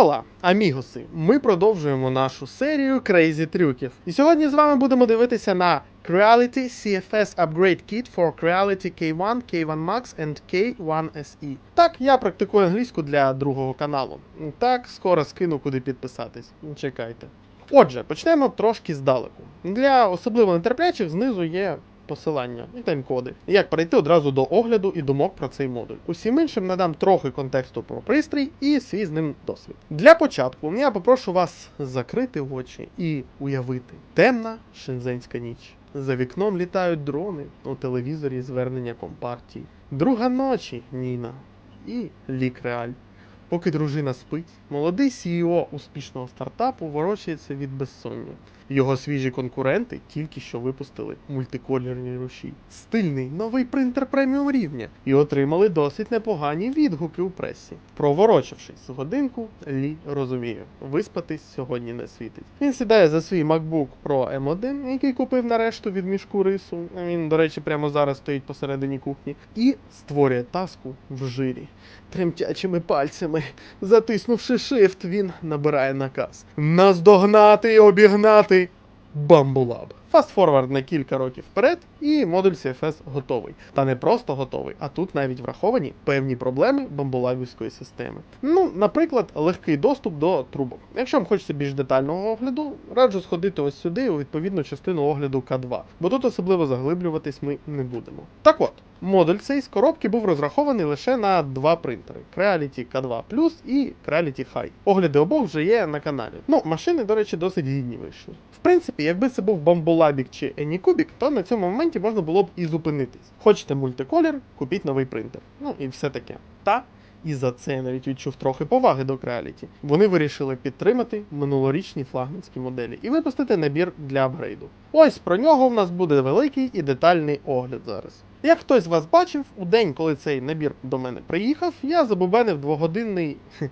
Ола, амігоси! Ми продовжуємо нашу серію Crazy трюків. І сьогодні з вами будемо дивитися на Creality CFS Upgrade Kit for Creality K1, K1 Max and K1 SE. Так, я практикую англійську для другого каналу. Так, скоро скину куди підписатись. Чекайте. Отже, почнемо трошки здалеку. Для особливо нетерплячих знизу є посилання і тайм-коди. Як перейти одразу до огляду і думок про цей модуль. Усім іншим надам трохи контексту про пристрій і свій з ним досвід. Для початку я попрошу вас закрити очі і уявити темна шензенська ніч. За вікном літають дрони, у телевізорі звернення компартії. Друга ночі Ніна і Лік Реаль. Поки дружина спить, молодий CEO успішного стартапу ворочається від безсоння. Його свіжі конкуренти тільки що випустили мультиколірні руші. Стильний новий принтер преміум рівня і отримали досить непогані відгуки у пресі. Проворочившись годинку, Лі розуміє, виспатись сьогодні не світить. Він сідає за свій MacBook Pro M1, який купив нарешту від мішку рису. Він, до речі, прямо зараз стоїть посередині кухні, і створює таску в жирі. Тремтячими пальцями, затиснувши shift, він набирає наказ: наздогнати і обігнати Бамбулаб. Фастфорвард на кілька років вперед, і модуль CFS готовий. Та не просто готовий, а тут навіть враховані певні проблеми бамбулабівської системи. Ну, наприклад, легкий доступ до трубок. Якщо вам хочеться більш детального огляду, раджу сходити ось сюди у відповідну частину огляду К2, бо тут особливо заглиблюватись ми не будемо. Так от, модуль цей з коробки був розрахований лише на два принтери: Creality K2 Plus і Creality High. Огляди обох вже є на каналі. Ну, машини, до речі, досить гідні вийшли. В принципі, якби це був Bambolabik чи Anycubic, то на цьому моменті можна було б і зупинитись. Хочете мультиколір, купіть новий принтер. Ну і все таке. Та і за це я навіть відчув трохи поваги до Creality. Вони вирішили підтримати минулорічні флагманські моделі і випустити набір для апгрейду. Ось про нього в нас буде великий і детальний огляд зараз. Як хтось з вас бачив, у день, коли цей набір до мене приїхав, я забубенив двогодинний, хе,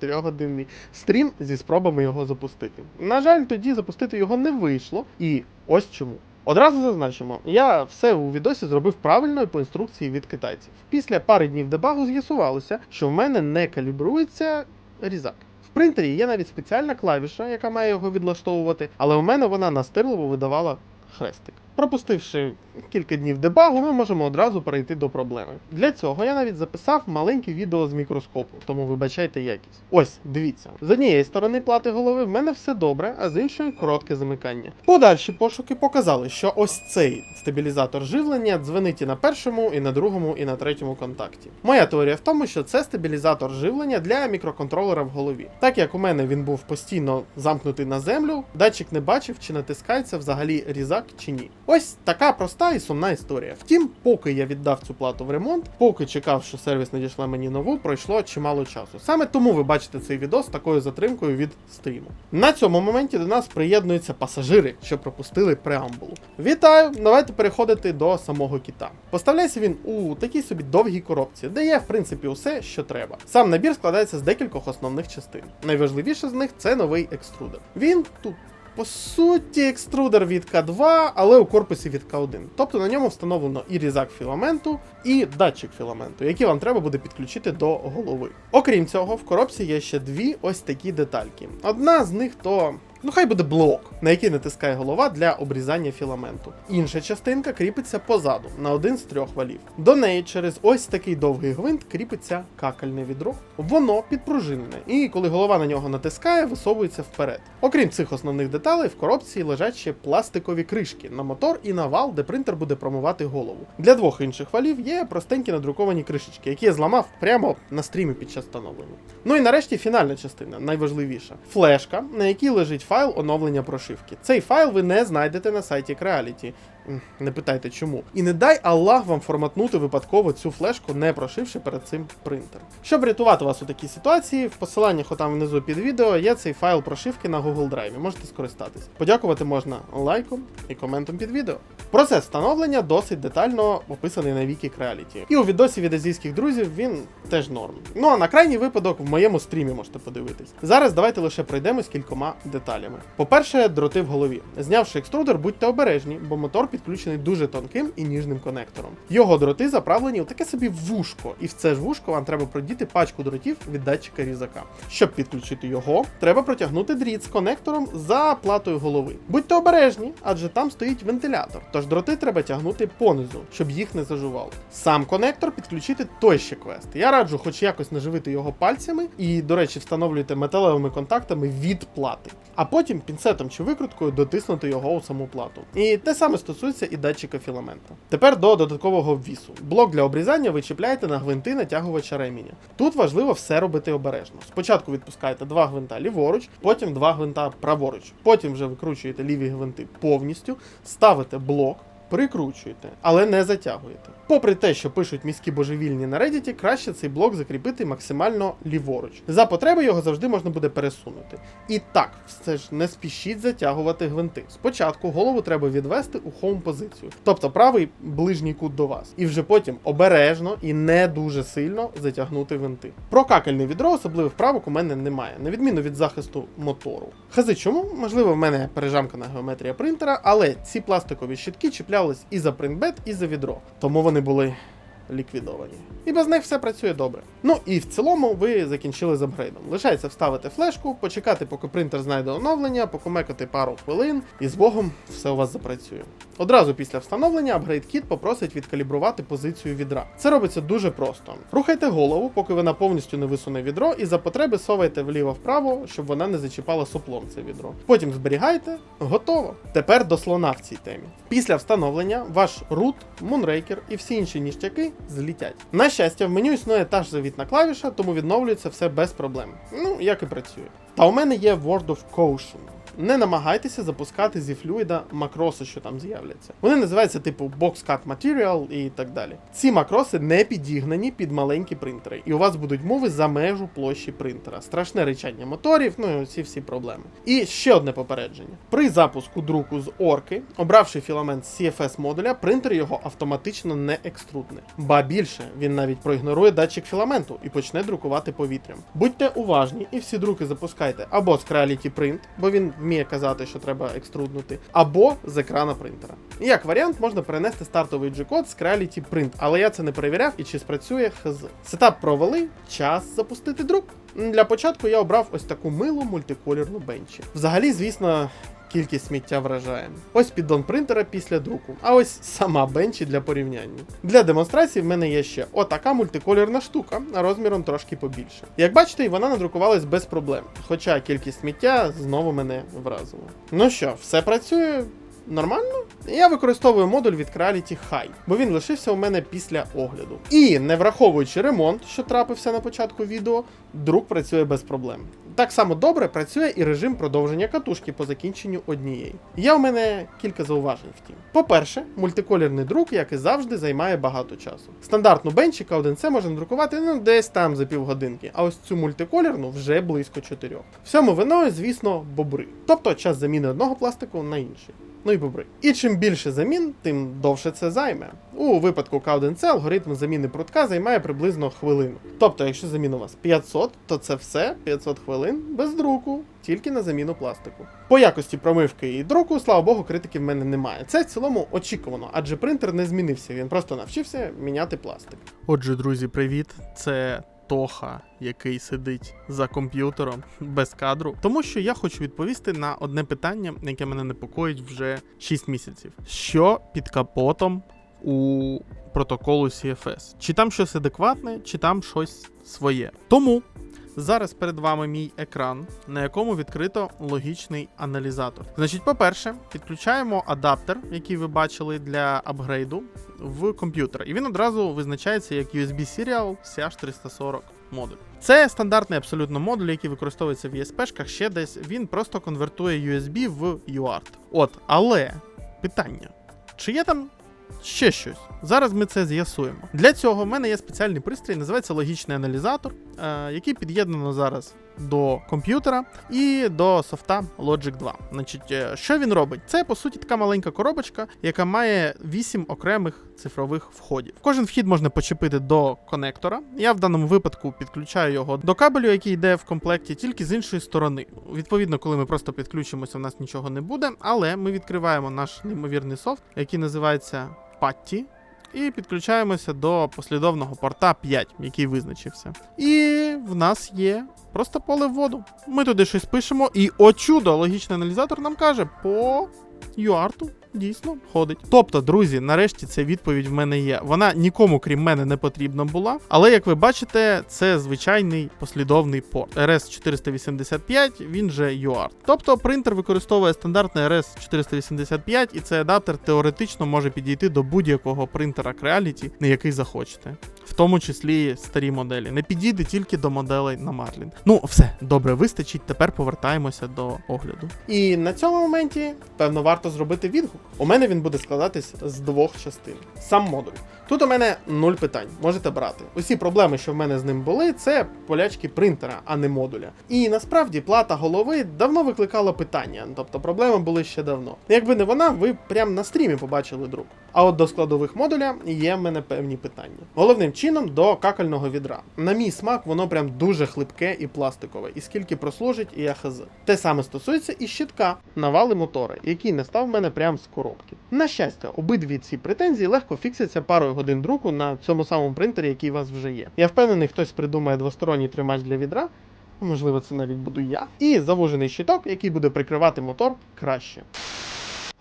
трьохгодинний, стрім зі спробами його запустити. На жаль, тоді запустити його не вийшло, і ось чому. Одразу зазначимо, я все у відосі зробив правильно по інструкції від китайців. Після пари днів дебагу з'ясувалося, що в мене не калібрується різак. В принтері є навіть спеціальна клавіша, яка має його відлаштовувати, але у мене вона настирливо видавала хрестик. Пропустивши кілька днів дебагу, ми можемо одразу перейти до проблеми. Для цього я навіть записав маленьке відео з мікроскопу, тому вибачайте якість. Ось, дивіться. З однієї сторони плати голови в мене все добре, а з іншої коротке замикання. Подальші пошуки показали, що ось цей стабілізатор живлення дзвенить і на першому, і на другому, і на третьому контакті. Моя теорія в тому, що це стабілізатор живлення для мікроконтролера в голові. Так як у мене він був постійно замкнутий на землю, датчик не бачив, чи натискається взагалі різак чи ні. Ось така проста і сумна історія. Втім, поки я віддав цю плату в ремонт, поки чекав, що сервіс надійшла мені нову, пройшло чимало часу. Саме тому ви бачите цей відос з такою затримкою від стріму. На цьому моменті до нас приєднуються пасажири, що пропустили преамбулу. Вітаю! Давайте переходити до самого кіта. Поставляється він у такій собі довгій коробці, де є в принципі усе, що треба. Сам набір складається з декількох основних частин. Найважливіше з них це новий екструдер. Він тут по суті, екструдер від К2, але у корпусі від К1. Тобто на ньому встановлено і різак філаменту, і датчик філаменту, які вам треба буде підключити до голови. Окрім цього, в коробці є ще дві ось такі детальки. Одна з них то. Ну, хай буде блок, на який натискає голова для обрізання філаменту. Інша частинка кріпиться позаду на один з трьох валів. До неї через ось такий довгий гвинт кріпиться какальне відро. Воно підпружинене, і коли голова на нього натискає, висовується вперед. Окрім цих основних деталей, в коробці лежать ще пластикові кришки на мотор і на вал, де принтер буде промивати голову. Для двох інших валів є простенькі надруковані кришечки, які я зламав прямо на стрімі під час встановлення. Ну і нарешті фінальна частина, найважливіша флешка, на якій лежить файл оновлення прошивки. Цей файл ви не знайдете на сайті Creality. Не питайте чому. І не дай Аллах вам форматнути випадково цю флешку, не прошивши перед цим принтер. Щоб рятувати вас у такій ситуації, в посиланнях отам внизу під відео є цей файл прошивки на Google Drive. Можете скористатись. Подякувати можна лайком і коментом під відео. Процес встановлення досить детально описаний на вікі Creality. І у відосі від азійських друзів він теж норм. Ну а на крайній випадок в моєму стрімі можете подивитись. Зараз давайте лише пройдемось кількома деталями. По-перше, дроти в голові. Знявши екструдер, будьте обережні, бо мотор підключений дуже тонким і ніжним конектором. Його дроти заправлені у таке собі вушко, і в це ж вушко вам треба продіти пачку дротів від датчика різака. Щоб підключити його, треба протягнути дріт з конектором за платою голови. Будьте обережні, адже там стоїть вентилятор, тож дроти треба тягнути понизу, щоб їх не зажувало. Сам конектор підключити той ще квест. Я раджу хоч якось наживити його пальцями і, до речі, встановлюйте металевими контактами від плати. А потім пінцетом чи викруткою дотиснути його у саму плату. І те саме стосується і датчика філамента. Тепер до додаткового ввісу. Блок для обрізання ви чіпляєте на гвинти натягувача ременя. Тут важливо все робити обережно. Спочатку відпускаєте два гвинта ліворуч, потім два гвинта праворуч. Потім вже викручуєте ліві гвинти повністю, ставите блок. Прикручуєте, але не затягуєте. Попри те, що пишуть міські божевільні на Reddit, краще цей блок закріпити максимально ліворуч. За потреби його завжди можна буде пересунути. І так, все ж не спішіть затягувати гвинти. Спочатку голову треба відвести у хоум позицію, тобто правий ближній кут до вас, і вже потім обережно і не дуже сильно затягнути гвинти. Про какельне відро особливих правок у мене немає, на відміну від захисту мотору. Хази чому? Можливо, в мене пережамкана геометрія принтера, але ці пластикові щитки чіплялись і за принтбет, і за відро. Тому вони були ліквідовані. І без них все працює добре. Ну і в цілому ви закінчили з апгрейдом. Лишається вставити флешку, почекати, поки принтер знайде оновлення, покумекати пару хвилин, і з Богом все у вас запрацює. Одразу після встановлення апгрейд кіт попросить відкалібрувати позицію відра. Це робиться дуже просто. Рухайте голову, поки вона повністю не висуне відро, і за потреби совайте вліво-вправо, щоб вона не зачіпала соплом це відро. Потім зберігайте, готово. Тепер до слона в цій темі. Після встановлення ваш root, Moonraker і всі інші ніштяки злітять. На щастя, в меню існує та ж завітна клавіша, тому відновлюється все без проблем. Ну, як і працює. Та у мене є World of Caution. Не намагайтеся запускати зі флюїда макроси, що там з'являться. Вони називаються типу Box Cut Material і так далі. Ці макроси не підігнані під маленькі принтери, і у вас будуть мови за межу площі принтера. Страшне речання моторів, ну і ці всі проблеми. І ще одне попередження: при запуску друку з орки, обравши філамент CFS модуля, принтер його автоматично не екструдне. Ба більше, він навіть проігнорує датчик філаменту і почне друкувати повітрям. Будьте уважні і всі друки запускайте або з Creality Print, бо він вміє казати, що треба екструднути, або з екрана принтера. Як варіант, можна перенести стартовий G-код з Creality Print, але я це не перевіряв і чи спрацює хз. Сетап провели, час запустити друк. Для початку я обрав ось таку милу мультиколірну бенчі. Взагалі, звісно. Кількість сміття вражає. Ось піддон принтера після друку, а ось сама бенчі для порівняння. Для демонстрації в мене є ще отака мультиколірна штука, розміром трошки побільше. Як бачите, вона надрукувалась без проблем, хоча кількість сміття знову мене вразила. Ну що, все працює? Нормально? Я використовую модуль від Creality High, бо він лишився у мене після огляду. І не враховуючи ремонт, що трапився на початку відео, друк працює без проблем. Так само добре працює і режим продовження катушки по закінченню однієї. Є у мене кілька зауважень втім. По-перше, мультиколірний друк, як і завжди, займає багато часу. Стандартну бенчика 1C можна друкувати ну десь там за півгодинки, а ось цю мультиколірну вже близько 4. Всьому виною, звісно, бобри. Тобто час заміни одного пластику на інший. Ну і бобри. І чим більше замін, тим довше це займе. У випадку K1C алгоритм заміни прутка займає приблизно хвилину. Тобто, якщо замін у вас 500, то це все 500 хвилин без друку, тільки на заміну пластику. По якості промивки і друку, слава Богу, критики в мене немає. Це в цілому очікувано, адже принтер не змінився, він просто навчився міняти пластик. Отже, друзі, привіт! Це Тоха, який сидить за комп'ютером без кадру, тому що я хочу відповісти на одне питання, яке мене непокоїть вже 6 місяців. Що під капотом у протоколу CFS? Чи там щось адекватне, чи там щось своє? Тому зараз перед вами мій екран, на якому відкрито логічний аналізатор. Значить, по-перше, підключаємо адаптер, який ви бачили для апгрейду в комп'ютер, і він одразу визначається як USB Serial CH340 модуль. Це стандартний абсолютно модуль, який використовується в ESP-шках ще десь. Він просто конвертує USB в UART. От, але питання: чи є там ще щось? Зараз ми це з'ясуємо. Для цього в мене є спеціальний пристрій, називається логічний аналізатор, е, який під'єднано зараз до комп'ютера і до софта Logic 2. Значить, е, що він робить? Це по суті така маленька коробочка, яка має 8 окремих цифрових входів. Кожен вхід можна почепити до конектора. Я в даному випадку підключаю його до кабелю, який йде в комплекті, тільки з іншої сторони. Відповідно, коли ми просто підключимося, у нас нічого не буде, але ми відкриваємо наш неймовірний софт, який називається Patty. І підключаємося до послідовного порта 5, який визначився. І в нас є просто поле вводу. Ми туди щось пишемо, і о чудо, логічний аналізатор нам каже по UART дійсно ходить. Тобто, друзі, нарешті ця відповідь в мене є. Вона нікому, крім мене, не потрібна була. Але як ви бачите, це звичайний послідовний порт. RS485, він же UART. Тобто принтер використовує стандартний RS485, і цей адаптер теоретично може підійти до будь-якого принтера Creality, на який захочете. В тому числі старі моделі. Не підійде тільки до моделей на Marlin. Ну, все, добре, вистачить. Тепер повертаємося до огляду. І на цьому моменті, певно, варто зробити відгук. У мене він буде складатись з двох частин. Сам модуль. Тут у мене нуль питань, можете брати. Усі проблеми, що в мене з ним були, це полячки принтера, а не модуля. І насправді плата голови давно викликала питання, тобто проблеми були ще давно. Якби не вона, ви прям на стрімі побачили друк. А от до складових модуля є в мене певні питання. Головним чином до какального відра. На мій смак, воно прям дуже хлипке і пластикове, і скільки прослужить, і я хз. Те саме стосується і щитка навали мотори, який не став в мене прям з коробки. На щастя, обидві ці претензії легко фіксяться парою годин друку на цьому самому принтері, який у вас вже є. Я впевнений, хтось придумає двосторонній тримач для відра. Можливо, це навіть буду я. І завужений щиток, який буде прикривати мотор краще.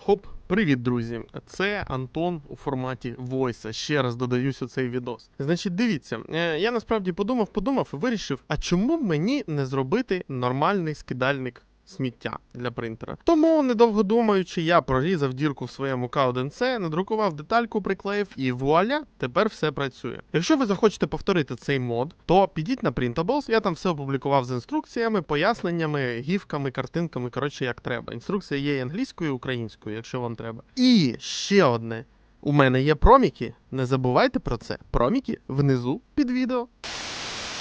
Хоп, привіт, друзі! Це Антон у форматі Войса. Ще раз додаюсь у цей відос. Значить, дивіться, е, я насправді подумав, подумав і вирішив, а чому мені не зробити нормальний скидальник сміття для принтера? Тому, недовго думаючи, я прорізав дірку в своєму К1C, надрукував детальку, приклеїв і вуаля, тепер все працює. Якщо ви захочете повторити цей мод, то підіть на Printables, я там все опублікував з інструкціями, поясненнями, гіфками, картинками, коротше, як треба. Інструкція є і англійською, і українською, якщо вам треба. І ще одне. У мене є проміки. Не забувайте про це. Проміки внизу під відео.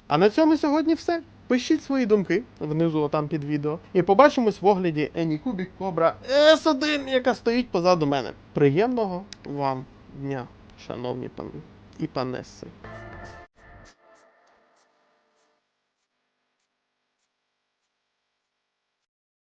А на цьому сьогодні все. Пишіть свої думки внизу там під відео. І побачимось в огляді Anycubic Cobra S1, яка стоїть позаду мене. Приємного вам дня, шановні пани і панеси.